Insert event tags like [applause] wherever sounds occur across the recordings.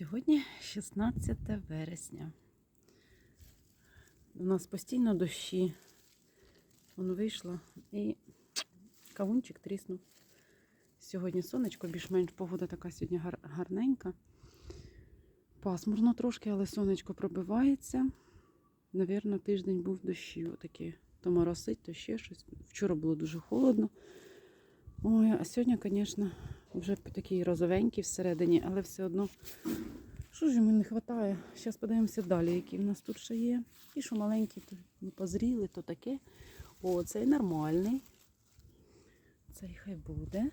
Сьогодні 16 вересня. У нас постійно дощі. Воно вийшло і кавунчик тріснув. Сьогодні сонечко, більш-менш погода така сьогодні гарненька. Пасмурно трошки, але сонечко пробивається. Навірно, тиждень був дощі. Отакі. То моросить, то ще щось. Вчора було дуже холодно. Ой, а сьогодні, звісно, вже такий розовенький всередині, але все одно. Що ж йому не вистачає? Зараз подивимося далі, які в нас тут ще є. І що маленькі, то не позріли, то таке. О, цей нормальний. Цей хай буде.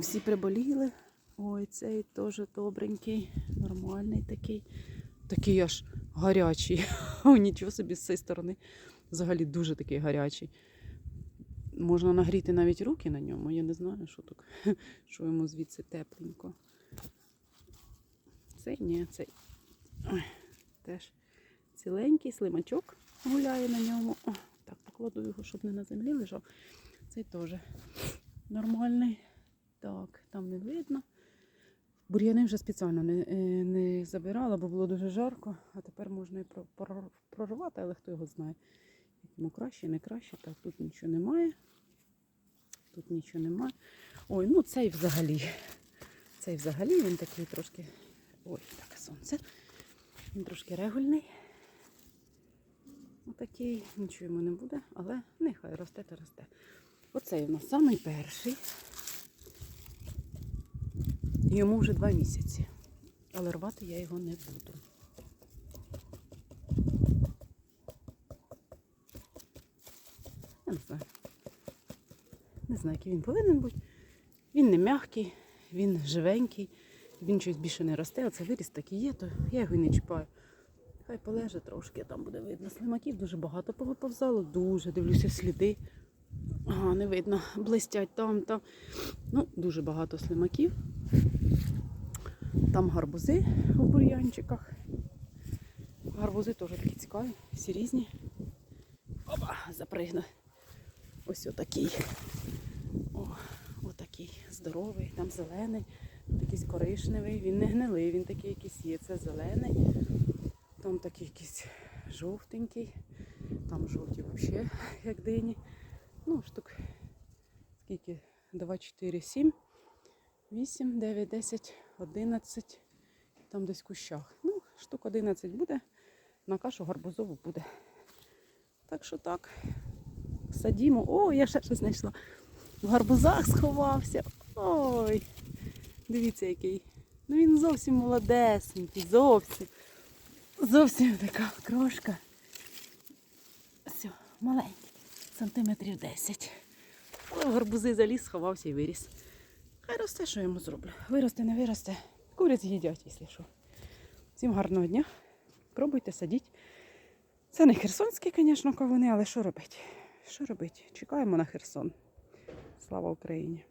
Всі приболіли. Ой, цей теж добренький, нормальний такий. Такий аж гарячий. [laughs] Нічого собі з цієї сторони. Взагалі дуже такий гарячий. Можна нагріти навіть руки на ньому. Я не знаю, що так, [laughs] що йому звідси тепленько. Цей ні, цей Ой, теж ціленький слимачок гуляє на ньому. О, так, покладу його, щоб не на землі лежав. Цей теж нормальний. Так, там не видно. Бур'яни вже спеціально не, е, не забирала, бо було дуже жарко, а тепер можна і прорвати, але хто його знає. Йому краще, не краще. Так, тут нічого немає. Тут нічого немає. Ой, ну цей взагалі. Цей взагалі він такий трошки. Ой, таке сонце. Він трошки регульний. Отакий, нічого йому не буде, але нехай росте та росте. Оцей у нас самий перший. Йому вже два місяці. Але рвати я його не буду. Не знаю. Не знаю, який він повинен бути. Він не м'який, він живенький, він щось більше не росте. Оце виріс такий є, то я його і не чіпаю. Хай полеже трошки, там буде видно. Слимаків дуже багато повиповзало, дуже дивлюся сліди. Ага, не видно. Блистять там, там. Ну, дуже багато слимаків. Там гарбузи у бур'янчиках. Гарбузи теж такі цікаві, всі різні. Опа, запригну. Ось отакий. О, отакий здоровий, там зелений, тут якийсь коричневий, він не гнилий, він такий якийсь є. Це зелений. Там такий якийсь жовтенький. Там жовті взагалі, [laughs] як дині. Ну, штук скільки? 2, 4, 7, 8, 9, 10, 11. Там десь в кущах. Ну, штук 11 буде. На кашу гарбузову буде. Так що так. Садімо. О, я ще щось знайшла. В гарбузах сховався. Ой. Дивіться, який. Ну він зовсім молодесенький, зовсім. Зовсім така крошка. Все, маленький, сантиметрів 10. Але в гарбузи заліз, сховався і виріс. Хай росте, що я йому зроблю. Виросте, не виросте. Куриць їдять, якщо що. Всім гарного дня. Пробуйте, садіть. Це не херсонські, звісно, кавуни, але що робити? Що робити? Чекаємо на Херсон. Слава Україні!